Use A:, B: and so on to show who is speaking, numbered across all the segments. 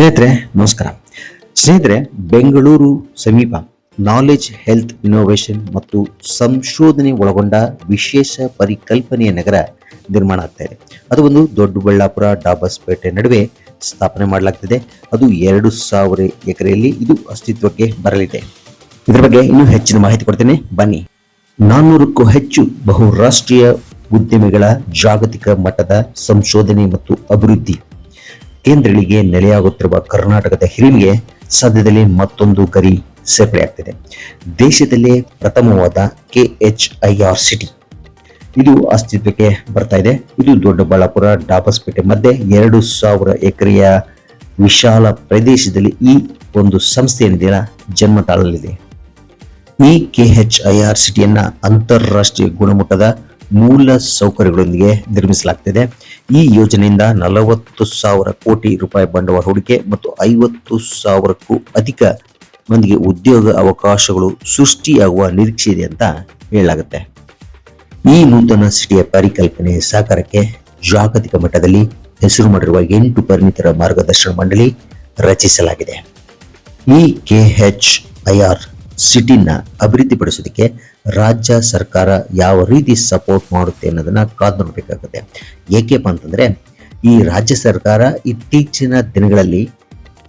A: ಸ್ನೇಹಿತರೆ, ನಮಸ್ಕಾರ. ಸ್ನೇಹಿತರೆ, ಬೆಂಗಳೂರು ಸಮೀಪ ನಾಲೆಜ್ ಹೆಲ್ತ್ ಇನ್ನೋವೇಷನ್ ಮತ್ತು ಸಂಶೋಧನೆ ಒಳಗೊಂಡ ವಿಶೇಷ ಪರಿಕಲ್ಪನೆಯ ನಗರ ನಿರ್ಮಾಣ ಆಗ್ತಾ ಇದೆ. ಅದು ಒಂದು ದೊಡ್ಡಬಳ್ಳಾಪುರ ಡಾಬಸ್ಪೇಟೆ ನಡುವೆ ಸ್ಥಾಪನೆ ಮಾಡಲಾಗ್ತಿದೆ. ಅದು ಎರಡು ಸಾವಿರ ಎಕರೆಯಲ್ಲಿ ಇದು ಅಸ್ತಿತ್ವಕ್ಕೆ ಬರಲಿದೆ. ಇದರ ಬಗ್ಗೆ ಇನ್ನೂ ಹೆಚ್ಚಿನ ಮಾಹಿತಿ ಕೊಡ್ತೇನೆ. ಬನ್ನಿ. ನಾನ್ನೂರಕ್ಕೂ ಹೆಚ್ಚು ಬಹುರಾಷ್ಟ್ರೀಯ ಉದ್ಯಮಿಗಳ ಜಾಗತಿಕ ಮಟ್ಟದ ಸಂಶೋಧನೆ ಮತ್ತು ಅಭಿವೃದ್ಧಿ ಕೇಂದ್ರಗಳಿಗೆ ನೆಲೆಯಾಗುತ್ತಿರುವ ಕರ್ನಾಟಕದ ಹಿರಿಮೆಗೆ ಸದ್ಯದಲ್ಲಿ ಮತ್ತೊಂದು ಗರಿ ಸೇರ್ಪಡೆಯಾಗ್ತಿದೆ ದೇಶದಲ್ಲೇ ಪ್ರಥಮವಾದ K H I R city. ಇದು ಅಸ್ತಿತ್ವಕ್ಕೆ ಬರ್ತಾ ಇದೆ. ಇದು ದೊಡ್ಡಬಳ್ಳಾಪುರ, ಡಾಬಸ್ಪೇಟೆ ಮಧ್ಯೆ ಎರಡು ಸಾವಿರ ಎಕರೆಯ ವಿಶಾಲ ಪ್ರದೇಶದಲ್ಲಿ ಈ ಒಂದು ಸಂಸ್ಥೆ ಏನಿದೆಯಲ್ಲ ಜನ್ಮ ತಾಳಲಿದೆ ಈ ಕೆ ಎಚ್ ಐ ಆರ್ ಸಿಟಿಯನ್ನ ಅಂತಾರಾಷ್ಟ್ರೀಯ ಗುಣಮಟ್ಟದ ಮೂಲ ಸೌಕರ್ಯಗಳೊಂದಿಗೆ ನಿರ್ಮಿಸಲಾಗ್ತಿದೆ. ಈ ಯೋಜನೆಯಿಂದ ನಲವತ್ತು ಸಾವಿರ ಕೋಟಿ ರೂಪಾಯಿ ಬಂಡವಾಳ ಹೂಡಿಕೆ ಮತ್ತು ಐವತ್ತು ಸಾವಿರಕ್ಕೂ ಅಧಿಕ ಮಂದಿಗೆ ಉದ್ಯೋಗ ಅವಕಾಶಗಳು ಸೃಷ್ಟಿಯಾಗುವ ನಿರೀಕ್ಷೆ ಇದೆ ಅಂತ ಹೇಳಲಾಗುತ್ತೆ. ಈ ನೂತನ ಸಿಟಿಯ ಪರಿಕಲ್ಪನೆ ಸಾಕಾರಕ್ಕೆ ಜಾಗತಿಕ ಮಟ್ಟದಲ್ಲಿ ಹೆಸರು ಮಾಡಿರುವ ಎಂಟು ಪರಿಣಿತರ ಮಾರ್ಗದರ್ಶನ ಮಂಡಳಿ ರಚಿಸಲಾಗಿದೆ. ಈ ಕೆ ಎಚ್ ಐ ಆರ್ ಸಿಟಿನ ಅಭಿವೃದ್ಧಿಪಡಿಸೋದಕ್ಕೆ ರಾಜ್ಯ ಸರ್ಕಾರ ಯಾವ ರೀತಿ ಸಪೋರ್ಟ್ ಮಾಡುತ್ತೆ ಅನ್ನೋದನ್ನ ಕಾದು ನೋಡಬೇಕಾಗುತ್ತೆ. ಏಕೆಪ್ಪ ಅಂತಂದರೆ, ಈ ರಾಜ್ಯ ಸರ್ಕಾರ ಇತ್ತೀಚಿನ ದಿನಗಳಲ್ಲಿ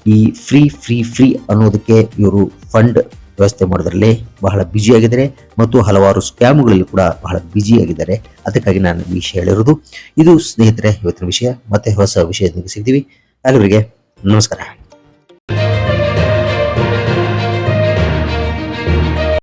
A: ಈ ಫ್ರೀ ಫ್ರೀ ಫ್ರೀ ಅನ್ನೋದಕ್ಕೆ ಇವರು ಫಂಡ್ ವ್ಯವಸ್ಥೆ ಮಾಡೋದ್ರಲ್ಲಿ ಬಹಳ ಬ್ಯುಸಿ ಆಗಿದ್ದಾರೆ ಮತ್ತು ಹಲವಾರು ಸ್ಕ್ಯಾಮ್ಗಳಲ್ಲಿ ಕೂಡ ಬಹಳ ಬ್ಯುಸಿ ಆಗಿದ್ದಾರೆ. ಅದಕ್ಕಾಗಿ ನಾನು ವಿಷಯ ಹೇಳಿರೋದು. ಇದು ಸ್ನೇಹಿತರೆ, ಇವತ್ತಿನ ವಿಷಯ, ಮತ್ತೆ ಹೊಸ ವಿಷಯದೊಂದಿಗೆ ಸಿಗ್ತೀವಿ. ಅಲ್ಲಿವರಿಗೆ ನಮಸ್ಕಾರ.